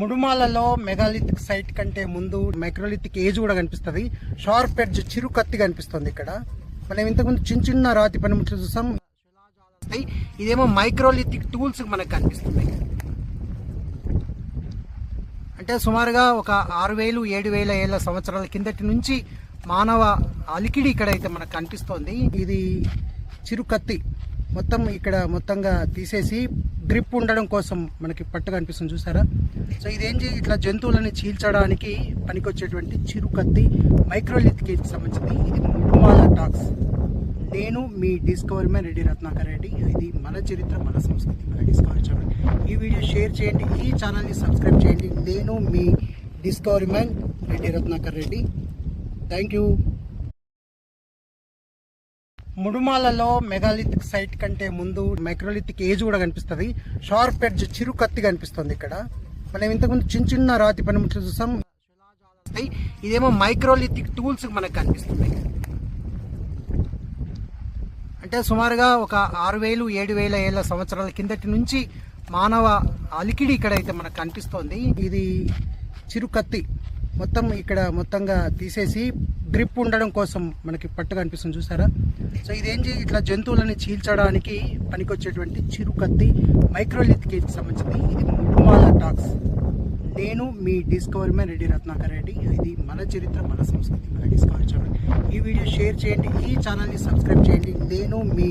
ముడుమాలలో megalithic site కంటే ముందు microlithic age కూడా కనిపిస్తుంది. షార్ప్ ఎడ్జ్ చిరు కత్తి కనిపిస్తుంది ఇక్కడ. మనం ఇంతకుముందు చిన్న చిన్న రాతి పనిముట్లు చూసాం. ఇదేమో మైక్రోలిథిక్ టూల్స్ మనకు కనిపిస్తున్నాయి. అంటే సుమారుగా ఒక ఆరు వేలు ఏడు వేల ఏళ్ళ సంవత్సరాల కిందటి నుంచి మానవ అలికిడి ఇక్కడ అయితే మనకు కనిపిస్తోంది. ఇది చిరు కత్తి. మొత్తం ఇక్కడ మొత్తంగా తీసేసి గ్రిప్ ఉండడం కోసం మనకి పట్టు కనిపిస్తుంది చూసారా? సో ఇదేంటి ఇట్లా జంతువులని చీల్చడానికి పనికొచ్చేటువంటి చిరుకత్తి మైక్రోలిత్కి సంబంధించింది. ఇది ముడుమాల టాక్స్. నేను మీ డిస్కవరీ మ్యాన్ రెడ్డి రత్నాకర్ రెడ్డి. ఇది మన చరిత్ర మన సంస్కృతి మన డిస్కవరీ ఛానల్. ఈ వీడియో షేర్ చేయండి ఈ ఛానల్ని సబ్స్క్రైబ్ చేయండి. నేను మీ discovery man Reddy Ratnakar Reddy. Thank you. ముడుమాలలో megalithic site కంటే ముందు మైక్రోలిథిక్ ఏజ్ కూడా కనిపిస్తుంది. షార్ప్ ఎడ్జ్ చిరు కత్తి కనిపిస్తుంది ఇక్కడ. మనం ఇంతకుముందు చిన్న చిన్న రాతి పనిముట్లు చూసాం. వస్తాయి. ఇదేమో మైక్రోలిథిక్ టూల్స్ మనకు కనిపిస్తున్నాయి. అంటే సుమారుగా ఒక ఆరు వేలు ఏడు వేల ఏళ్ళ సంవత్సరాల కిందటి నుంచి మానవ అలికిడి ఇక్కడైతే మనకు కనిపిస్తోంది. ఇది చిరుకత్తి మొత్తం ఇక్కడ మొత్తంగా తీసేసి గ్రిప్ ఉండడం కోసం మనకి పట్టుగా అనిపిస్తుంది చూసారా? సో ఇదేంటి ఇట్లా జంతువులని చీల్చడానికి పనికొచ్చేటువంటి చిరు కత్తి మైక్రోలిథ్కి సంబంధించింది. ఇది ముడుమాల టాక్స్. నేను మీ డిస్కవరీ మ్యాన్ రెడ్డి రత్నాకర్ రెడ్డి. ఇది మన చరిత్ర మన సంస్కృతి మన డిస్కవరీ ఛానల్. ఈ వీడియో షేర్ చేయండి ఈ ఛానల్ని సబ్స్క్రైబ్ చేయండి. నేను మీ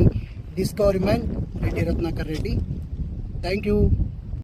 discovery man Reddy Ratnakar Reddy. Thank you.